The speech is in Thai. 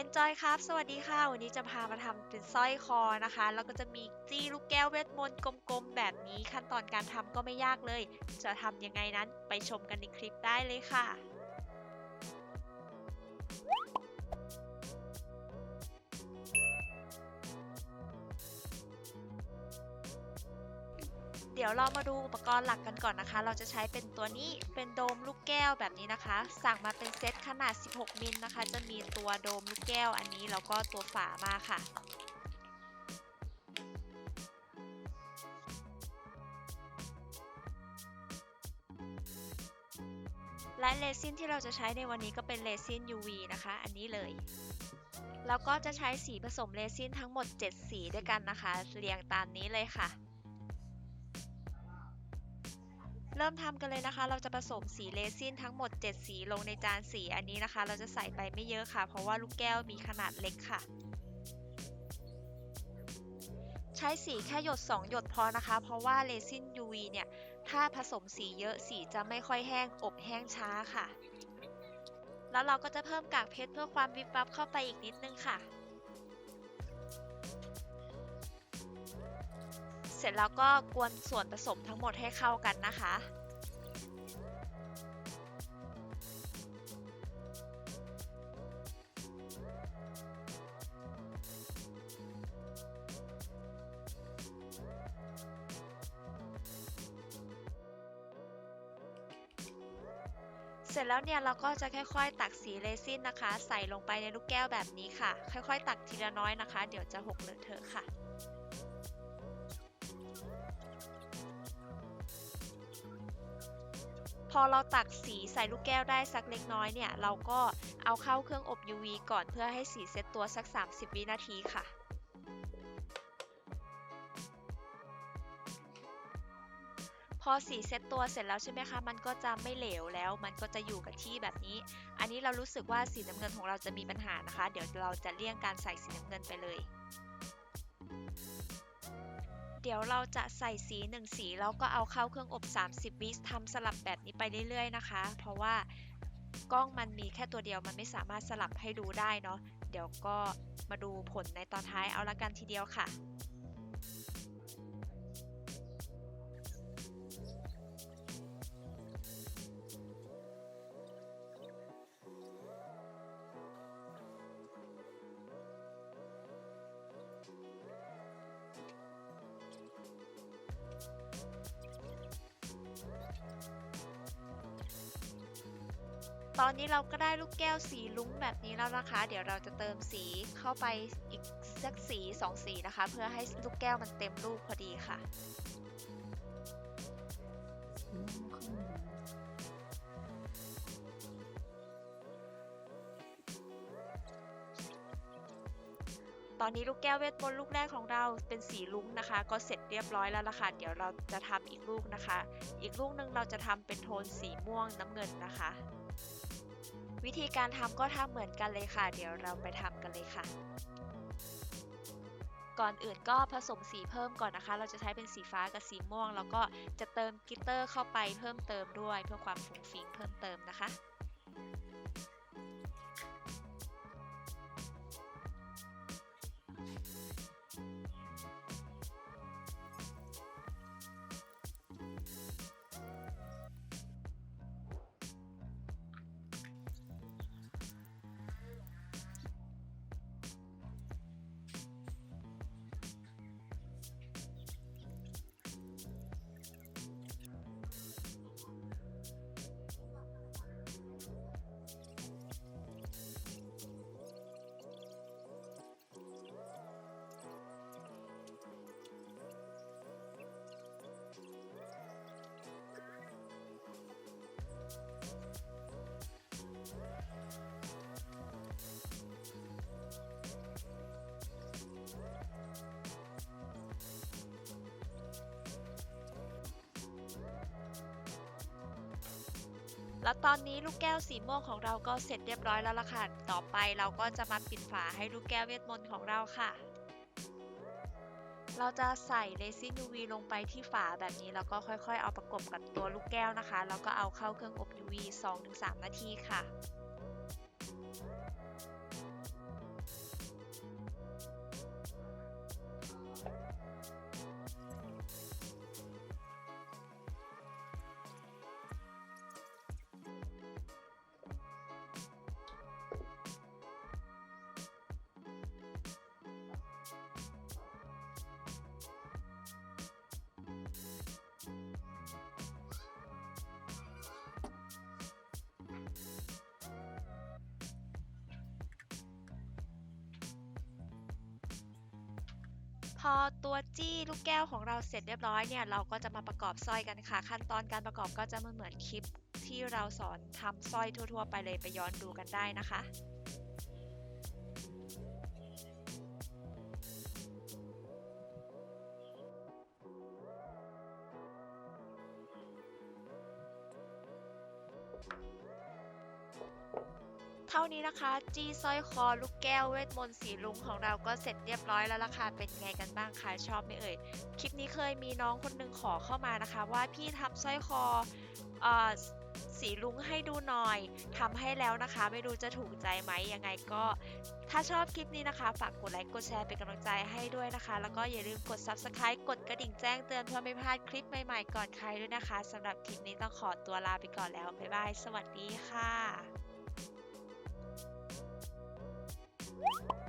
Enjoy ครับ สวัสดีค่ะ วันนี้จะพามาทำเป็นสร้อยคอนะคะ แล้วก็จะมีจี้ลูกแก้วเวทมนต์กลมๆ แบบนี้ขั้นตอนการทำก็ไม่ยากเลย จะทำยังไงนั้นไปชมกันในคลิปได้เลยค่ะ เดี๋ยวเรามาดูอุปกรณ์หลักกันก่อนนะคะ เราจะใช้เป็นตัวนี้เป็นโดมลูกแก้วแบบนี้นะคะ สั่งมาเป็นเซตขนาด 16 มิลนะคะ จะมีตัวโดมลูกแก้วอันนี้แล้วก็ตัวฝามาค่ะและเรซินที่เราจะใช้ในวันนี้ก็เป็นเรซิน UV นะคะ อันนี้เลย แล้วก็จะใช้สีผสมเรซินทั้งหมด 7 สีด้วยกันนะคะ เรียงตามนี้เลยค่ะ เริ่มทำกันเลยนะคะ เราจะผสมสีเรซินทั้งหมด 7 สีลงในจานสีอันนี้นะคะ เราจะใส่ไปไม่เยอะค่ะ เพราะว่าลูกแก้วมีขนาดเล็กค่ะ ใช้สีแค่หยด 2 หยดพอนะคะ เพราะว่าเรซิน UV เนี่ย ถ้าผสมสีเยอะสีจะไม่ค่อยแห้งอบแห้งช้าค่ะ แล้วเราก็จะเพิ่มกากเพชรเพื่อความวิบวับเข้าไปอีกนิดนึงค่ะ เสร็จแล้วก็กวนส่วนผสมทั้งหมดให้เข้ากันนะคะ เสร็จแล้วเนี่ยเราก็จะค่อยๆ ตักสีเรซินนะคะ ใส่ลงไปในลูกแก้วแบบนี้ค่ะ ค่อยๆ ตักทีละน้อยนะคะ เดี๋ยวจะหกเลอะเทอะค่ะ พอเราตักสีใส่ลูกแก้วได้สักเล็กน้อยเนี่ย เราก็เอาเข้าเครื่องอบ UV ก่อนเพื่อให้สีเซตตัวสัก 30 วินาทีค่ะพอสีเซตตัวเสร็จแล้วใช่ไหมคะ มันก็จะไม่เหลวแล้ว มันก็จะอยู่กับที่แบบนี้ อันนี้เรารู้สึกว่าสีน้ำเงินของเราจะมีปัญหานะคะ เดี๋ยวเราจะเลี่ยงการใส่สีน้ำเงินไปเลย เดี๋ยวเราจะใส่สีหนึ่งสีแล้วก็เอาเข้าเครื่องอบ 30 วิทำสลับแบบนี้ไปเรื่อยๆนะคะ เพราะว่ากล้องมันมีแค่ตัวเดียวมันไม่สามารถสลับให้ดูได้เนาะเดี๋ยวก็มาดูผลในตอนท้ายเอาละกันทีเดียวค่ะ ตอนนี้เราก็ได้ลูกแก้วสีลุ้งแบบนี้แล้วนะคะ เดี๋ยวเราจะเติมสีเข้าไปอีกสักสีสองสีนะคะ เพื่อให้ลูกแก้วมันเต็มลูกพอดีค่ะตอนนี้ลูกแก้วเวทมนต์ลูกแรกของเราเป็นสีลุ้งนะคะ ก็เสร็จเรียบร้อยแล้วล่ะค่ะเดี๋ยวเราจะทำอีกลูกนะคะ อีกลูกหนึ่งเราจะทำเป็นโทนสีม่วงน้ำเงินนะคะ วิธีการทำก็ทำเหมือนกันเลยค่ะ เดี๋ยวเราไปทำกันเลยค่ะ ก่อนอื่นก็ผสมสีเพิ่มก่อนนะคะ เราจะใช้เป็นสีฟ้ากับสีม่วง แล้วก็จะเติมกลิตเตอร์เข้าไปเพิ่มเติมด้วยเพื่อความฟุ้งฟิ้งเพิ่มเติมนะคะ แล้วตอนนี้ลูกแก้วสีม่วงของเราก็เสร็จเรียบร้อยแล้วล่ะค่ะ ต่อไปเราก็จะมาปิดฝาให้ลูกแก้วเวทมนต์ของเราค่ะ เราจะใส่เรซิน UV ลงไปที่ฝาแบบนี้แล้วก็ค่อยๆ เอาประกบกับตัวลูกแก้วนะคะ แล้วก็เอาเข้าเครื่องอบ UV 2-3 นาทีค่ะ พอตัวจี้ลูกแก้วของเราเสร็จเรียบร้อยเนี่ยเราก็จะมาประกอบสร้อยกันค่ะ ขั้นตอนการประกอบก็จะไม่เหมือนคลิปที่เราสอนทำสร้อยทั่ว ๆ ไปเลยไปย้อนดูกันได้นะคะ เท่านี้นะคะ จี้สร้อยคอลูกแก้วเวทมนต์สีลุงของเราก็เสร็จเรียบร้อยแล้วล่ะค่ะ เป็นไงกันบ้างคะชอบไหมเอ่ย คลิปนี้เคยมีน้องคนหนึงขอเข้ามานะคะ ว่าพี่ทำสร้อยคอเออสีลุงให้ดูหน่อยทำให้แล้วนะคะ ไม่รู้จะถูกใจไหมยังไงก็ ถ้าชอบคลิปนี้นะคะ ฝากกดไลค์กดแชร์เป็นกำลังใจให้ด้วยนะคะ แล้วก็อย่าลืมกด subscribe กดกระดิ่งแจ้งเตือนเพื่อไม่พลาดคลิปใหม่ๆก่อนใครด้วยนะคะสำหรับคลิปนี้ต้องขอตัวลาไปก่อนแล้วบ๊ายบายสวัสดีค่ะ you